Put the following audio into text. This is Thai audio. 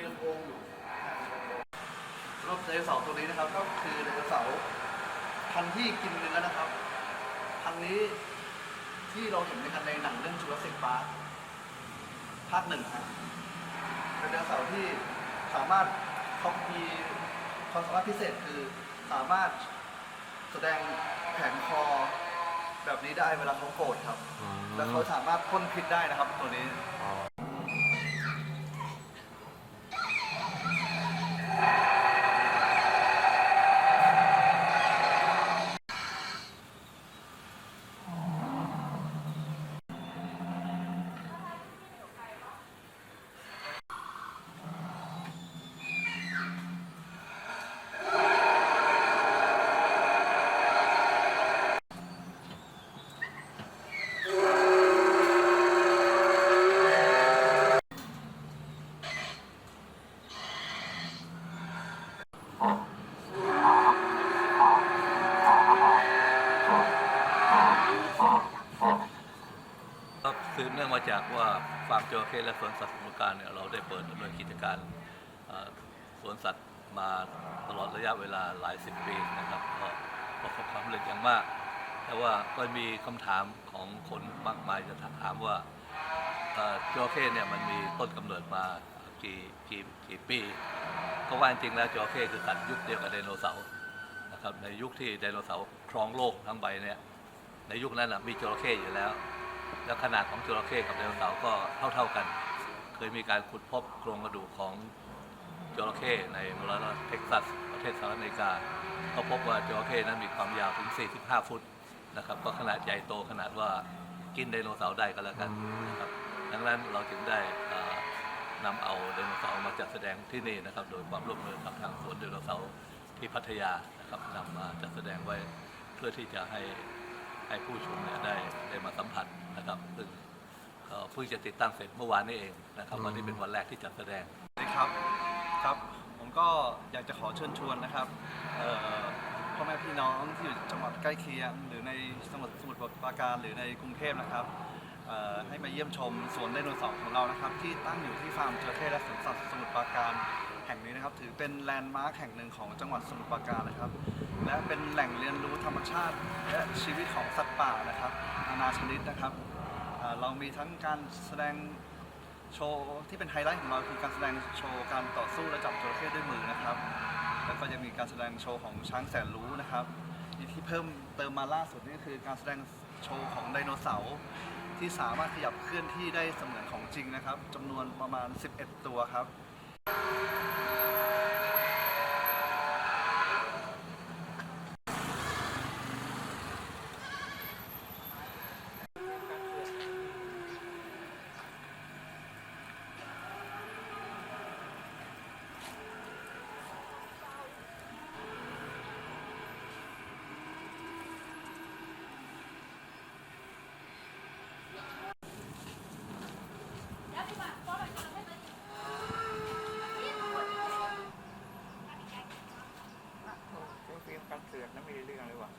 โอ่งอยู่รอบไดโนเสาร์ตัวนี้นะครับ ก็คือไดโนเสาร์พันธุ์ที่กินเนื้อนะครับพันธุ์นี้ที่เราเห็นในกันในหนังเรื่องจูราสสิกพาร์คภาคหนึ่งครับเป็นไดโนเสาร์ที่สามารถเขามีความสามารถพิเศษคือสามารถแสดงแผงคอแบบนี้ได้เวลาเขาโกรธครับ แล้วเขาสามารถพ่นพิษได้นะครับตัวนี้ ครับสืบเนื่ องมาจากว่าฟาร์มจระเข้และสวนสัตว์สมุทรการเนี่ยเราได้เปิดดำเนินกิจการสวนสัตว์มาตลอดระยะเวลาหลายสิบปีนะครับก็ประสบความสำเร็จอย่างมาก แต่ว่าก็มีคำถามของคนมากมายจะถามว่าเอ่อจระเข้เนี่ยมันมีต้นกำเนิดมากี่กี่กี่ปี ก็ว่าจริงๆแล้วจระเข้คือสัตว์ยุคเดียวกับไดโนเสาร์นะครับในยุคที่ไดโนเสาร์ครองโลกทั้งใบเนี่ยในยุคนั้นนะมีจระเข้อยู่แล้ว แล้วขนาดของจระเข้กับไดโนเสาร์ก็เท่าๆกัน เคยมีการขุดพบโครงกระดูกของจระเข้ในมลรัฐเท็กซัส ประเทศสหรัฐอเมริกา ก็พบว่าจระเข้นั้นมีความยาวถึง 45 ฟุตนะครับ ก็ขนาดใหญ่โตขนาดว่ากินไดโนเสาร์ได้ก็แล้วกันนะครับดังนั้นเราจึงได้นำเอาไดโนเสาร์มาจัดแสดงที่นี่นะครับ โดยความร่วมมือกับทางสวนไดโนเสาร์ที่พัทยานะครับนำมาจัดแสดงไว้เพื่อที่จะให้ ให้ผู้ชมเนี่ยได้ได้มาสัมผัสนะครับซึ่งก็เพิ่งจะติดตั้งเสร็จเมื่อวานนี้เองนะครับวันนี้เป็นวันแรกที่จัดแสดง สวัสดีครับครับ ผมก็อยากจะขอเชิญชวนนะครับเอ่อพ่อแม่พี่น้องที่อยู่จังหวัดใกล้เคียง หรือในจังหวัดสมุทรปราการหรือในกรุงเทพนะครับเอ่อให้มาเยี่ยมชมสวนไดโนเสาร์ของเรานะครับ ที่ตั้งอยู่ที่ฟาร์มจระเข้และสวนสัตว์สมุทรปราการ แห่งนี้นะครับ ถือเป็นแลนด์มาร์คแห่งหนึ่งของจังหวัดสมุทรปราการนะครับ และเป็นแหล่งเรียนรู้ธรรมชาติ และชีวิตของสัตว์ป่านะครับนานาชนิดนะครับเอ่อเรามีทั้งการแสดงโชว์ที่เป็นไฮไลท์ของเราคือการแสดงโชว์การต่อสู้และจับจระเข้ด้วยมือนะครับ แล้วก็ยังมีการแสดงโชว์ของช้างแสนรู้นะครับที่เพิ่มเติมมาล่าสุดนี่คือการแสดงโชว์ของไดโนเสาร์ที่สามารถขยับเคลื่อนที่ได้เสมือนของจริงนะครับจำนวนประมาณ 11 ตัวครับ กันเสือกนั้นไม่ได้เรื่องเลยว่ะ